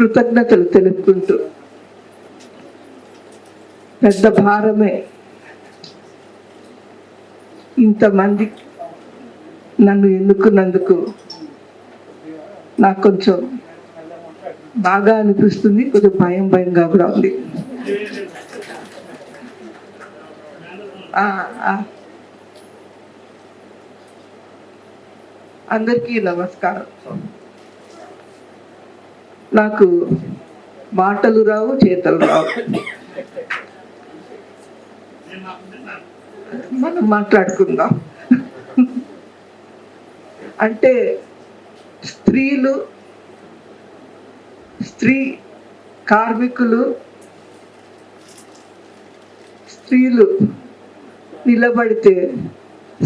కృతజ్ఞతలు తెలుపుకుంటూ పెద్ద భారమే ఇంతమంది నన్ను ఎన్నుకున్నందుకు నాకు కొంచెం బాగా అనిపిస్తుంది కొంచెం భయం భయంగా కూడా ఉంది ఆ. అందరికీ నమస్కారం నాకు మాటలు రావు చేతలు రావు. మనం మాట్లాడుకుందాం. అంటే స్త్రీలు స్త్రీ కార్మికులు స్త్రీలు నిలబడితే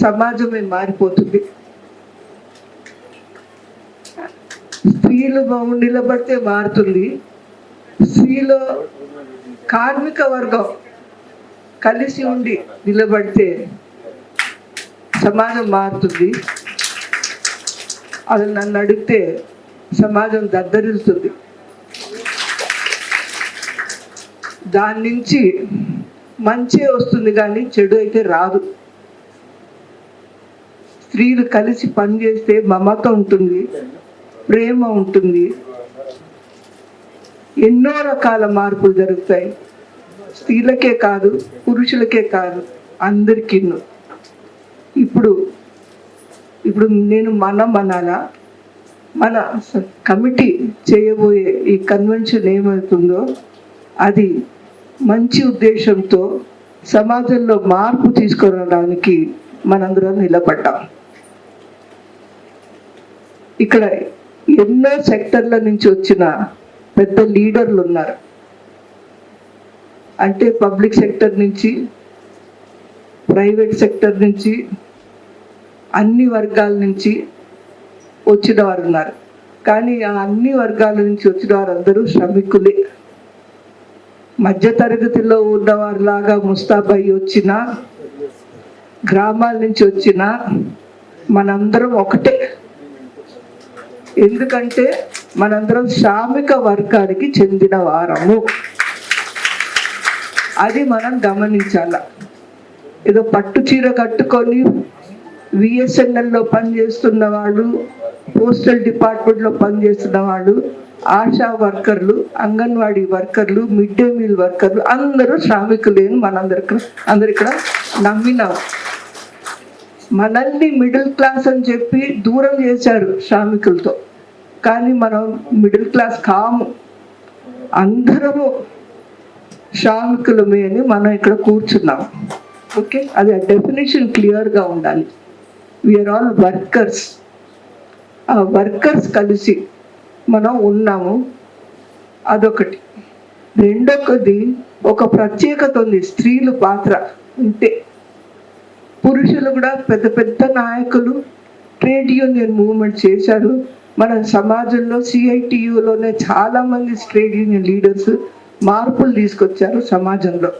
సమాజమే మారిపోతుంది. స్త్రీలు బాగు నిలబడితే మారుతుంది. స్త్రీలో కార్మిక వర్గం కలిసి ఉండి నిలబడితే సమాజం మారుతుంది. అది నన్ను అడిగితే సమాజం దద్దరిల్లుతుంది. దాని నుంచి మంచి వస్తుంది కానీ చెడు అయితే రాదు. స్త్రీలు కలిసి పనిచేస్తే మమత ఉంటుంది. ప్రేమ ఉంటుంది. ఎన్నో రకాల మార్పులు జరుగుతాయి. స్త్రీలకే కాదు పురుషులకే కాదు అందరికీ. ఇప్పుడు ఇప్పుడు నేను మనం అనాలా మన కమిటీ చేయబోయే ఈ కన్వెన్షన్ ఏమవుతుందో అది మంచి ఉద్దేశంతో సమాజంలో మార్పు తీసుకురావడానికి మనందరం నిలబడ్డాం. ఇక్కడ ఎన్నో సెక్టర్ల నుంచి వచ్చిన పెద్ద లీడర్లు ఉన్నారు. అంటే పబ్లిక్ సెక్టర్ నుంచి ప్రైవేట్ సెక్టర్ నుంచి అన్ని వర్గాల నుంచి వచ్చిన వారు ఉన్నారు. కానీ ఆ అన్ని వర్గాల నుంచి వచ్చిన వారందరూ శ్రమికులే. మధ్య తరగతిలో ఉన్నవారు ముస్తాబై వచ్చిన గ్రామాల నుంచి వచ్చిన మనందరం ఒకటే. ఎందుకంటే మనందరం శ్రామిక వర్గానికి చెందిన వారము. అది మనం గమనించాల. ఏదో పట్టు చీర కట్టుకొని విఎస్ఎన్ఎల్లో పనిచేస్తున్న వాళ్ళు పోస్టల్ డిపార్ట్మెంట్లో పనిచేస్తున్న వాళ్ళు ఆశా వర్కర్లు అంగన్వాడీ వర్కర్లు మిడ్ డే మీల్ వర్కర్లు అందరూ శ్రామికులేని మనందరికి అందరు ఇక్కడ నమ్మినాం. మనల్ని మిడిల్ క్లాస్ అని చెప్పి దూరం చేశారు శ్రామికులతో. కానీ మనం మిడిల్ క్లాస్ కాము. అందరము శ్రామికులమే అని మనం ఇక్కడ కూర్చున్నాం. ఓకే? అది ఆ డెఫినేషన్ క్లియర్గా ఉండాలి. వీఆర్ ఆల్ వర్కర్స్ ఆ వర్కర్స్ కలిసి మనం ఉన్నాము. అదొకటి. రెండొకది ఒక ప్రత్యేకత ఉంది. స్త్రీలు పాత్ర ఉంటే పురుషులు కూడా పెద్ద పెద్ద నాయకులు ట్రేడ్ యూనియన్ మూవ్మెంట్ చేశారు. మన సమాజంలో సిఐటియులోనే చాలా మంది ట్రేడ్ యూనియన్ లీడర్స్ మార్పులు తీసుకొచ్చారు సమాజంలో.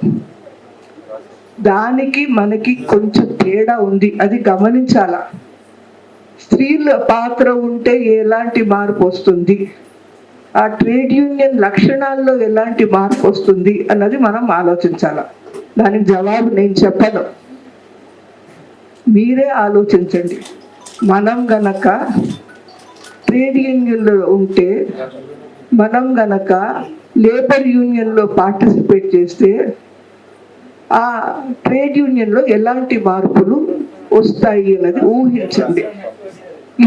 దానికి మనకి కొంచెం తేడా ఉంది. అది గమనించాల. స్త్రీల పాత్ర ఉంటే ఎలాంటి మార్పు వస్తుంది? ఆ ట్రేడ్ యూనియన్ లక్షణాల్లో ఎలాంటి మార్పు వస్తుంది అన్నది మనం ఆలోచించాల. దానికి జవాబు నేను చెప్పను. మీరే ఆలోచించండి. మనం గనక ట్రేడ్ యూనియన్లో ఉంటే మనం గనక లేబర్ యూనియన్లో పార్టిసిపేట్ చేస్తే ఆ ట్రేడ్ యూనియన్లో ఎలాంటి మార్పులు వస్తాయి అన్నది ఊహించండి.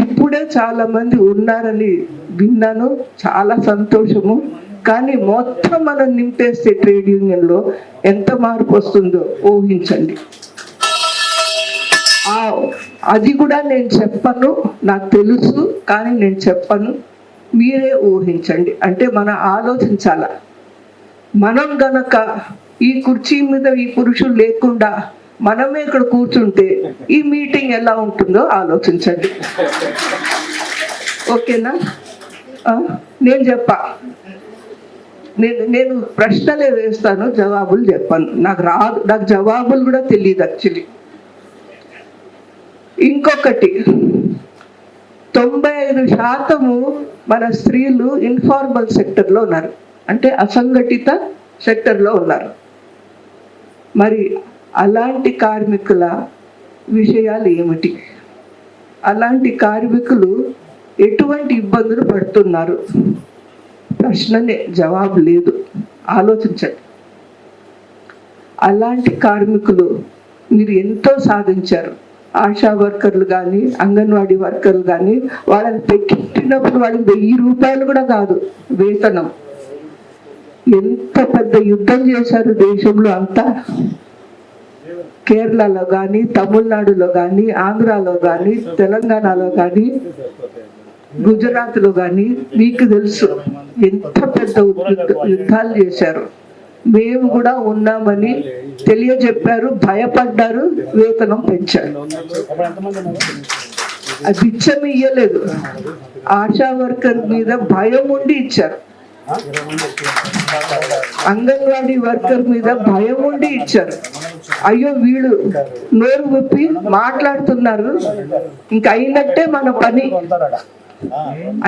ఇప్పుడే చాలామంది ఉన్నారని విన్నాను చాలా సంతోషము. కానీ మొత్తం మనం నింపేస్తే ట్రేడ్ యూనియన్లో ఎంత మార్పు వస్తుందో ఊహించండి. అది కూడా నేను చెప్పను నాకు తెలుసు కానీ నేను చెప్పను. మీరే ఊహించండి. అంటే మనం ఆలోచించాల? మనం గనక ఈ కుర్చీ మీద ఈ పురుషులు లేకుండా మనమే ఇక్కడ కూర్చుంటే ఈ మీటింగ్ ఎలా ఉంటుందో ఆలోచించండి. ఓకేనా? నేను చెప్పా. నేను నేను ప్రశ్నలే వేస్తాను జవాబులు చెప్పాను. నాకు రాదు నాకు జవాబులు కూడా తెలియదు యాక్చువల్లీ ఇంకొకటి తొంభై ఐదు శాతము మన స్త్రీలు ఇన్ఫార్మల్ సెక్టర్లో ఉన్నారు. అంటే అసంఘటిత సెక్టర్లో ఉన్నారు. మరి అలాంటి కార్మికుల విషయాలు ఏమిటి? అలాంటి కార్మికులు ఎటువంటి ఇబ్బందులు పడుతున్నారు? ప్రశ్ననే జవాబు లేదు. ఆలోచించండి. అలాంటి కార్మికులు మీరు ఎంతో సాధించారు. ఆశా వర్కర్లు కానీ అంగన్వాడీ వర్కర్లు కానీ వాళ్ళని పెట్టినప్పుడు వాళ్ళకి వెయ్యి రూపాయలు కూడా కాదు వేతనం. ఎంత పెద్ద యుద్ధం చేశారు దేశంలో అంతా? కేరళలో కానీ తమిళనాడులో కానీ ఆంధ్రాలో కానీ తెలంగాణలో కానీ గుజరాత్లో కానీ మీకు తెలుసు ఎంత పెద్ద యుద్ధాలు చేశారు. మేము కూడా ఉన్నామని తెలియజెప్పారు. భయపడ్డారు. వేతనం పెంచారు. అది ఇచ్చం ఇయ్యలేదు ఆశా వర్కర్ మీద భయం ఉండి ఇచ్చారు. అంగన్వాడీ వర్కర్ మీద భయం ఉండి ఇచ్చారు. అయ్యో వీళ్ళు నోరు విప్పి మాట్లాడుతున్నారు. ఇంక అయినట్టే మన పని.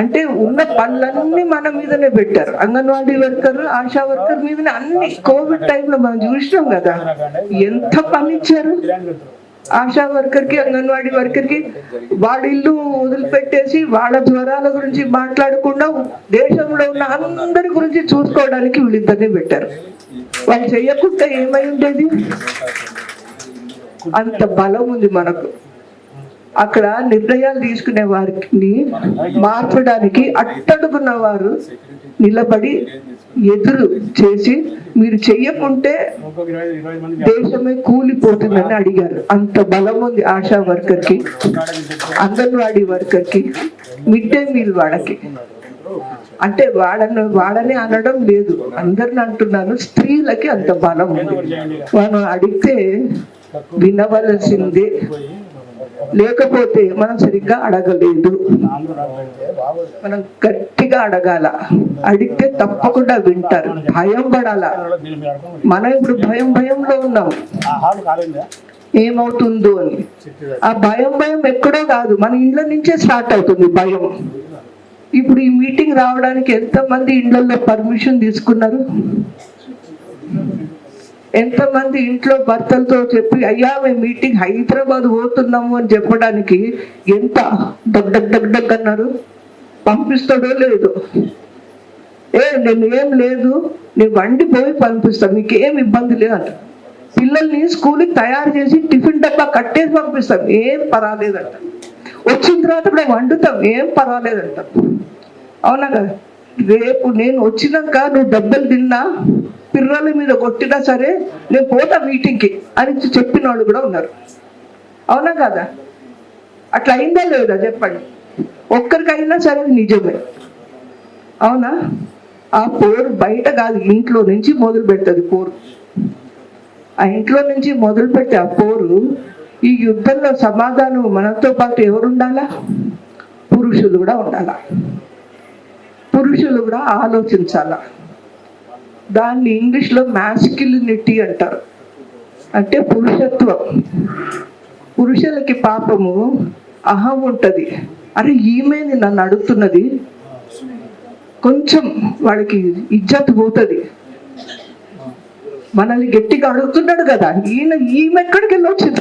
అంటే ఉన్న పనులన్నీ మన మీదనే పెట్టారు. అంగన్వాడీ వర్కర్ ఆశా వర్కర్ మీదనే అన్ని కోవిడ్ టైంలో మనం చూసినాం కదా. ఎంత పని ఇచ్చారు? ఆశా వర్కర్కి అంగన్వాడీ వర్కర్కి వాళ్ళ ఇల్లు వదిలిపెట్టేసి వాళ్ళ జ్వరాల గురించి మాట్లాడకుండా దేశంలో ఉన్న అందరి గురించి చూసుకోవడానికి వీళ్ళిద్దరిని పెట్టారు. వాళ్ళు చేయకుండా ఏమై ఉండేది? అంత బలం ఉంది మనకు. అక్కడ నిర్ణయాలు తీసుకునే వారిని మార్చడానికి అట్టడుగున్న వారు నిలబడి ఎదురు చేసి మీరు చెయ్యకుంటే దేశమే కూలిపోతుందని అడిగారు. అంత బలం ఉంది ఆశా వర్కర్కి అంగన్వాడీ వర్కర్కి మిడ్ డే మీల్ వాళ్ళకి. అంటే వాడను వాడని అనడం లేదు. అందరిని అంటున్నాను స్త్రీలకి అంత బలం ఉంది. మనం అడిగితే వినవలసిందే. లేకపోతే మనం సరిగ్గా అడగలేదు. మనం గట్టిగా అడగాల. అడిగితే తప్పకుండా వింటారు. భయం పడాల. మనం ఇప్పుడు భయం భయంలో ఉన్నాం. ఏమవుతుందో అని. ఆ భయం భయం ఎక్కడో కాదు. మన ఇండ్ల నుంచే స్టార్ట్ అవుతుంది భయం. ఇప్పుడు ఈ మీటింగ్ రావడానికి ఎంతమంది ఇండ్లలో పర్మిషన్ తీసుకున్నారు? ఎంతమంది ఇంట్లో భర్తలతో చెప్పి అయ్యా మేము మీటింగ్ హైదరాబాద్ పోతున్నాము అని చెప్పడానికి ఎంత డగ్ డగ్ డగ్ డగ్ అన్నారు పంపిస్తాడో లేదో? ఏ నేను ఏం లేదు. నేను వండి పోయి పంపిస్తాను మీకు ఏం ఇబ్బంది లేదు అంట. పిల్లల్ని స్కూల్కి తయారు చేసి టిఫిన్ డబ్బా కట్టేసి పంపిస్తాం. ఏం పర్వాలేదంట. వచ్చిన తర్వాత కూడా వండుతాం. ఏం పర్వాలేదంట. అవునా కదా? రేపు నేను వచ్చినాక నువ్వు దెబ్బలు తిన్నా పిర్రల మీద కొట్టినా సరే నేను పోతా మీటింగ్కి అని చెప్పిన వాళ్ళు కూడా ఉన్నారు. అవునా కదా? అట్లా అయిందా లేదా చెప్పండి. ఒక్కరికైనా సరే నిజమే. అవునా? ఆ పోరు బయట కాదు ఇంట్లో నుంచి మొదలు పెడుతుంది పోరు. ఆ ఇంట్లో నుంచి మొదలు పెట్టే ఆ పోరు ఈ యుద్ధంలో సమాధానం మనతో పాటు ఎవరు ఉండాలా? పురుషులు కూడా ఉండాలా? పురుషులు కూడా ఆలోచించాల. దాన్ని ఇంగ్లీష్లో మ్యాస్కిలినిటీ అంటారు. అంటే పురుషత్వం. పురుషులకి పాపము అహం ఉంటుంది. అరే ఈమెని నన్ను అడుగుతున్నది. కొంచెం వాళ్ళకి ఇజ్జత్ పోతుంది. మనల్ని గట్టిగా అడుగుతున్నాడు కదా. ఈయన ఈమె ఎక్కడికి వెళ్ళొచ్చింది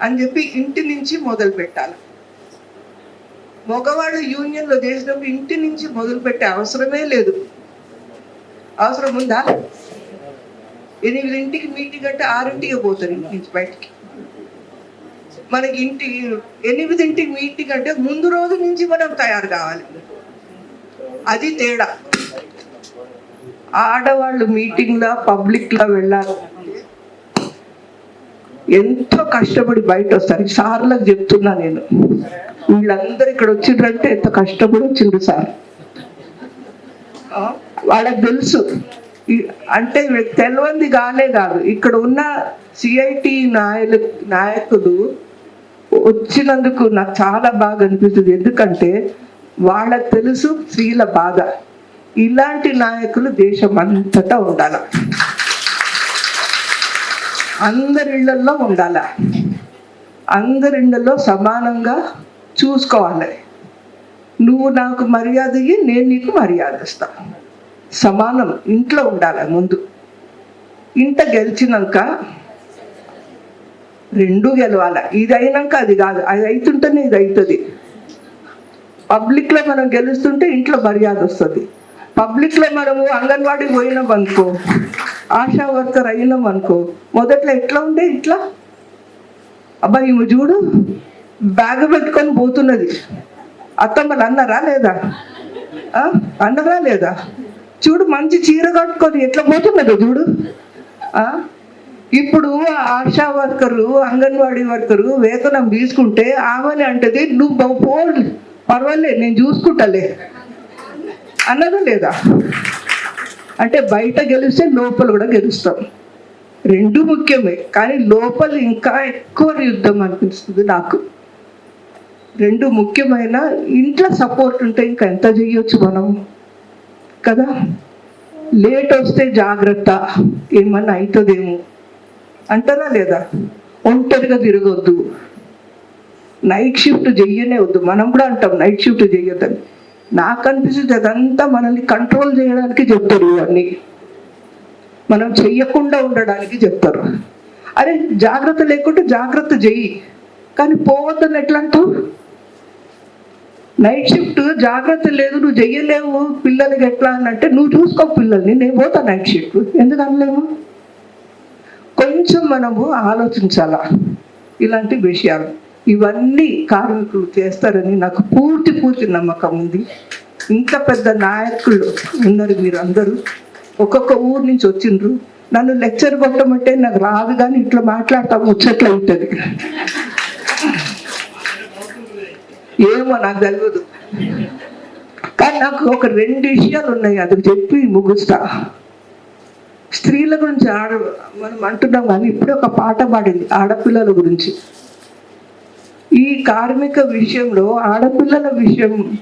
అని చెప్పి ఇంటి నుంచి మొదలు పెట్టాలి. మగవాళ్ళు యూనియన్లో చేసినప్పుడు ఇంటి నుంచి మొదలు పెట్టే అవసరమే లేదు. అవసరం ఉందా? ఎనిమిదింటికి మీటింగ్ అంటే ఆరింటికి పోతారు ఇంటి నుంచి బయటికి. మనకి ఇంటి ఎనిమిదింటికి మీటింగ్ అంటే ముందు రోజు నుంచి మనం తయారు కావాలి. అది తేడా. ఆడవాళ్ళు మీటింగ్లో పబ్లిక్లో వెళ్ళాలి. ఎంతో కష్టపడి బయట వస్తారు. సార్లకు చెప్తున్నా నేను. వీళ్ళందరూ ఇక్కడ వచ్చిండ్రంటే ఎంత కష్టపడి వచ్చిండ్రు సార్. ఆ, వాళ్ళకి తెలుసు. అంటే వీళ్ళకి తెలియంది కానే కాదు. ఇక్కడ ఉన్న సిఐటి నాయలు నాయకులు వచ్చినందుకు నాకు చాలా బాగా అనిపిస్తుంది. ఎందుకంటే వాళ్ళకు తెలుసు స్త్రీల బాధ. ఇలాంటి నాయకులు దేశం అంతటా ఉండాల. అందరిళ్ళలో ఉండాల. అందరిళ్ళలో సమానంగా చూసుకోవాలి. నువ్వు నాకు మర్యాద ఇయ్యి నేను నీకు మర్యాద ఇస్తాను సమానం ఇంట్లో ఉండాలి ముందు. ఇంట గెలిచినాక రెండు గెలవాలి. ఇది అయినాక అది కాదు అది అవుతుంటేనే ఇది అవుతుంది పబ్లిక్లో మనం గెలుస్తుంటే ఇంట్లో మర్యాద వస్తుంది. పబ్లిక్లో మనము అంగన్వాడీకి పోయినాం అనుకో ఆశా వర్కర్ అయినాం అనుకో మొదట్లో ఎట్లా ఉండే ఇట్లా? అబ్బా ఈమె చూడు బ్యాగ్ పెట్టుకొని పోతున్నది. అత్తమ్మలు అన్నారా లేదా? ఆ? అన్నరా లేదా? చూడు మంచి చీర కట్టుకొని ఎట్లా పోతున్నది చూడు? ఇప్పుడు ఆ ఆశా వర్కరు అంగన్వాడీ వర్కరు వేతనం తీసుకుంటే ఆమెని అంటది నువ్వు పో పర్వాలే నేను చూసుకుంటాలే. అన్నదా లేదా? అంటే బయట గెలిస్తే లోపల కూడా గెలుస్తాం. రెండు ముఖ్యమే కానీ లోపల ఇంకా ఎక్కువ యుద్ధం అనిపిస్తుంది నాకు. రెండు ముఖ్యమైన ఇంట్లో సపోర్ట్ ఉంటే ఇంకా ఎంత చేయొచ్చు మనం? కదా? లేట్ వస్తే జాగ్రత్త. ఏమన్నా అవుతుందేమో అంటారా లేదా? ఒంటరిగా తిరగొద్దు. నైట్ షిఫ్ట్ చెయ్యనే వద్దు. మనం కూడా అంటాం నైట్ షిఫ్ట్ చెయ్యొద్దని నాకు అనిపిస్తుంది అదంతా మనల్ని కంట్రోల్ చేయడానికి చెప్తారు ఇవన్నీ. మనం చెయ్యకుండా ఉండడానికి చెప్తారు. అరే జాగ్రత్త లేకుంటే జాగ్రత్త చెయ్యి కానీ పోవద్దని ఎట్లా అంటావు నైట్ షిఫ్ట్ జాగ్రత్త లేదు నువ్వు చెయ్యలేవు పిల్లలకి ఎట్లా అని అంటే నువ్వు చూసుకో పిల్లల్ని నేను పోతా నైట్ షిఫ్ట్ ఎందుకు అనలేము? కొంచెం మనము ఆలోచించాలా? ఇలాంటి విషయాలు. ఇవన్నీ కార్మికులు చేస్తారని నాకు పూర్తి పూర్తి నమ్మకం ఉంది. ఇంత పెద్ద నాయకులు ఉన్నారు మీరు అందరూ ఒక్కొక్క ఊరు నుంచి వచ్చిండ్రు. నన్ను లెక్చర్ కొట్టమంటే నాకు రాదు కానీ ఇట్లా మాట్లాడతాము ముచ్చట్లు ఉంటుంది. ఏమో నాకు తెలియదు కానీ నాకు ఒక రెండు విషయాలు ఉన్నాయి అది చెప్పి ముగుస్తా. స్త్రీల గురించి ఆడ మనం అంటున్నాం కానీ ఇప్పుడే ఒక పాట పాడింది ఆడపిల్లల గురించి. ఈ కార్మిక విషయంలో ఆడపిల్లల విషయం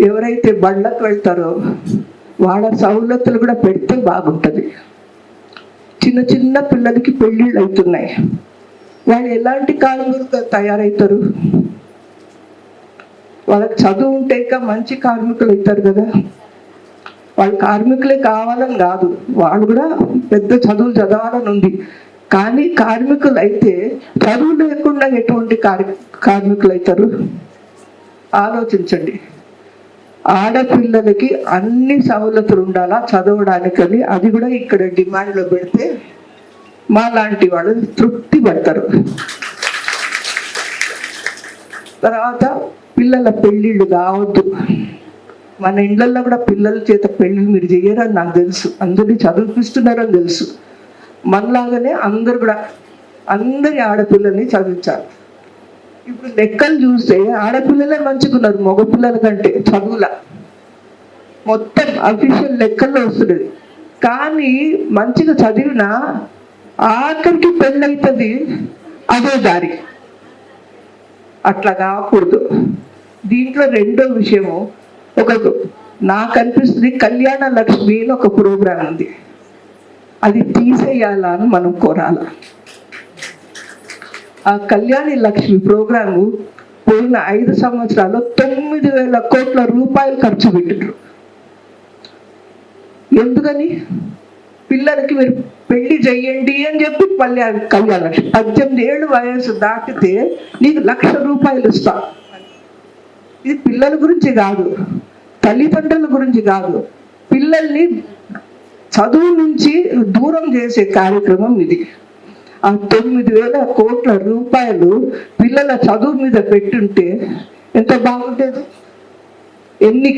ఎవరైతే బళ్ళకు వెళ్తారో వాళ్ళ సౌలతులు కూడా పెడితే బాగుంటుంది. చిన్న చిన్న పిల్లలకి పెళ్ళిళ్ళు అవుతున్నాయి. వాళ్ళు ఎలాంటి కార్మికులుగా తయారవుతారు వాళ్ళకి చదువు ఉంటే ఇంకా మంచి కార్మికులు అవుతారు కదా. వాళ్ళు కార్మికులే కావాలని కాదు. వాళ్ళు కూడా పెద్ద చదువులు చదవాలని ఉంది. కానీ కార్మికులు అయితే చదువు లేకుండా ఎటువంటి కార్మికులు అవుతారు? ఆలోచించండి. ఆడపిల్లలకి అన్ని సవలతులు ఉండాలా చదవడానికని అది కూడా ఇక్కడ డిమాండ్లో పెడితే మా లాంటి వాళ్ళు తృప్తి పడతారు. తర్వాత పిల్లల పెళ్ళిళ్ళు కావద్దు. మన ఇండ్లల్లో కూడా పిల్లల చేత పెళ్ళిళ్ళు మీరు చేయరని నాకు తెలుసు. అందరినీ చదివిపిస్తున్నారని తెలుసు. మనలాగానే అందరు కూడా అందరి ఆడపిల్లల్ని చదివించాలి. ఇప్పుడు లెక్కలు చూస్తే ఆడపిల్లలే మంచుకున్నారు మగపిల్లల కంటే చదువుల. మొత్తం అఫీషియల్ లెక్కల్లో వస్తున్నది. కానీ మంచిగా చదివిన ఆఖరికి పెళ్ళవుతుంది అదే దారి. అట్లా కాకూడదు. దీంట్లో రెండో విషయము ఒక నాకు అనిపిస్తుంది కళ్యాణ లక్ష్మి అని ఒక ప్రోగ్రాం ఉంది. అది తీసేయాలా అని మనం కోరాల? ఆ కళ్యాణి లక్ష్మి ప్రోగ్రాము పోయిన ఐదు సంవత్సరాల్లో తొమ్మిది వేల కోట్ల రూపాయలు ఖర్చు పెట్టిండ్రు. ఎందుకని? పిల్లలకి మీరు పెళ్ళి చెయ్యండి అని చెప్పి కళ్యాణ కళ్యాణ లక్ష్మి పద్దెనిమిది ఏళ్ళు వయసు దాటితే నీకు లక్ష రూపాయలు ఇస్తా. ఇది పిల్లల గురించి కాదు తల్లిదండ్రుల గురించి కాదు. పిల్లల్ని చదువు నుంచి దూరం చేసే కార్యక్రమం ఇది. ఆ తొమ్మిది వేల కోట్ల రూపాయలు పిల్లల చదువు మీద పెట్టుంటే ఎంత బాగుండేది? ఎన్ని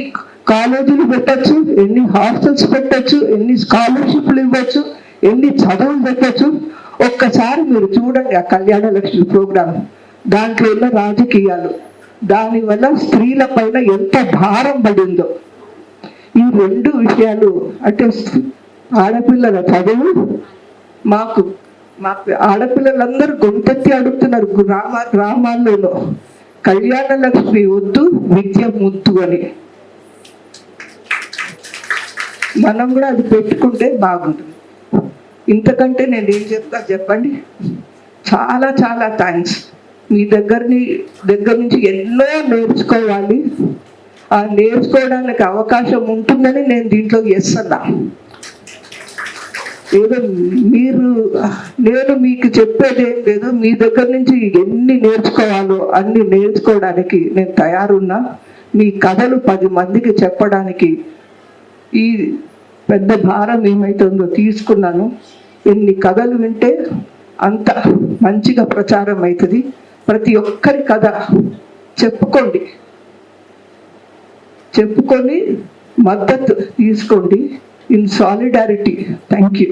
కాలేజీలు పెట్టచ్చు ఎన్ని హాస్టల్స్ పెట్టచ్చు ఎన్ని స్కాలర్షిప్లు ఇవ్వచ్చు ఎన్ని చదువులు పెట్టచ్చు? ఒక్కసారి మీరు చూడండి ఆ కళ్యాణ లక్ష్మి ప్రోగ్రాం దాంట్లో ఉన్న రాజకీయాలు దానివల్ల స్త్రీల పైన ఎంత భారం పడిందో. ఈ రెండు విషయాలు అంటే ఆడపిల్లల చదువు మాకు మాకు ఆడపిల్లలందరూ గొంతెత్తి అడుగుతున్నారు గ్రామ గ్రామాల్లోనూ కళ్యాణ లక్ష్మి వద్దు విద్య ముద్దు అని. మనం కూడా అది పెట్టుకుంటే బాగుంటుంది. ఇంతకంటే నేను ఏం చెప్తా చెప్పండి? చాలా చాలా థ్యాంక్స్ మీ దగ్గరని దగ్గర నుంచి ఎన్నో నేర్చుకోవాలి. ఆ నేర్చుకోవడానికి అవకాశం ఉంటుందని నేను దీంట్లో చేస్తున్నా ఏదో మీరు నేను మీకు చెప్పేది ఏం లేదు. మీ దగ్గర నుంచి ఎన్ని నేర్చుకోవాలో అన్ని నేర్చుకోవడానికి నేను తయారున్నా. మీ కథలు పది మందికి చెప్పడానికి ఈ పెద్ద భారం ఏమైతుందో తీసుకున్నాను. ఎన్ని కథలు వింటే అంత మంచిగా ప్రచారం అవుతుంది. ప్రతి ఒక్కరి కథ చెప్పుకోండి. చెప్పుకొని మద్దతు తీసుకోండి. In solidarity thank you